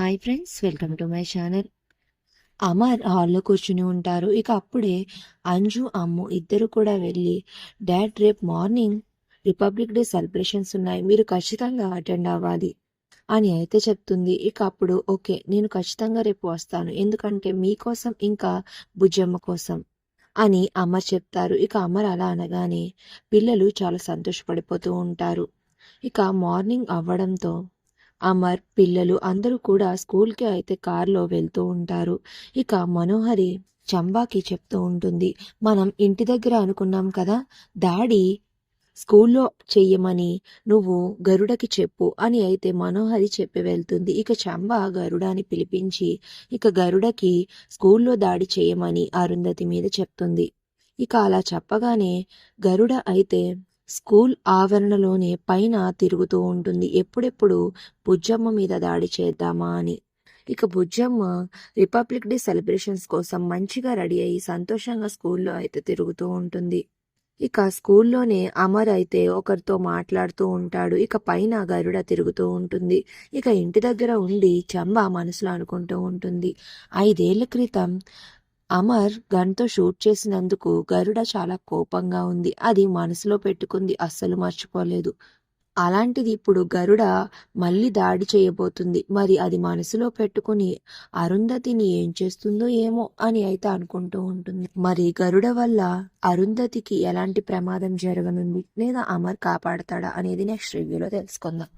Hi friends welcome to my channel Amar హాల్లో కూర్చుని ఉంటారు. ఇక అప్పుడే అంజు అమ్ము ఇద్దరు కూడా వెళ్ళి డాడ్ రేపు మార్నింగ్ రిపబ్లిక్ డే సెలబ్రేషన్స్ ఉన్నాయి. మీరు ఖచ్చితంగా అటెండ్ అవ్వాలి అని అయితే చెప్తుంది. ఇక అప్పుడు ఓకే నేను ఖచ్చితంగా రేపు వస్తాను. ఎందుకంటే మీకోసం ఇంకా బుజ్జమ్మ కోసం అని అమర్ చెప్తారు. ఇక అమర్ అలా అనగానే పిల్లలు చాలా సంతోషపడిపోతూ ఉంటారు. ఇక మార్నింగ్ అవ్వడంతో అమర్ పిల్లలు అందరూ కూడా స్కూల్కి అయితే కారులో వెళ్తూ ఉంటారు. ఇక మనోహరి చంబాకి చెప్తూ ఉంటుంది మనం ఇంటి దగ్గర అనుకున్నాం కదా డాడీ స్కూల్లో చెయ్యమని నువ్వు గరుడకి చెప్పు అని అయితే మనోహరి చెప్పి వెళ్తుంది. ఇక చంబ గరుడాని పిలిపించి ఇక గరుడకి స్కూల్లో దాడి చేయమని అరుంధతి మీద చెప్తుంది. ఇక అలా చెప్పగానే గరుడ అయితే స్కూల్ ఆవరణలోనే పైన తిరుగుతూ ఉంటుంది. ఎప్పుడెప్పుడు బుజ్జమ్మ మీద దాడి చేద్దామా అని. ఇక బుజ్జమ్మ రిపబ్లిక్ డే సెలబ్రేషన్స్ కోసం మంచిగా రెడీ అయ్యి సంతోషంగా స్కూల్లో అయితే తిరుగుతూ ఉంటుంది. ఇక స్కూల్లోనే అమర్ అయితే ఒకరితో మాట్లాడుతూ ఉంటాడు. ఇక పైన గరుడ తిరుగుతూ ఉంటుంది. ఇక ఇంటి దగ్గర ఉండి చంబ మనసులో అనుకుంటూ ఉంటుంది. ఐదేళ్ళ క్రితం అమర్ గన్తో షూట్ చేసినందుకు గరుడ చాలా కోపంగా ఉంది. అది మనసులో పెట్టుకుంది. అస్సలు మర్చిపోలేదు. అలాంటిది ఇప్పుడు గరుడ మళ్ళీ దాడి చేయబోతుంది. మరి అది మనసులో పెట్టుకుని అరుంధతిని ఏం చేస్తుందో ఏమో అని అయితే అనుకుంటూ ఉంటుంది. మరి గరుడ వల్ల అరుంధతికి ఎలాంటి ప్రమాదం జరగనుంది? లేదా అమర్ కాపాడతాడా అనేది నెక్స్ట్ రివ్యూలో తెలుసుకుందాం.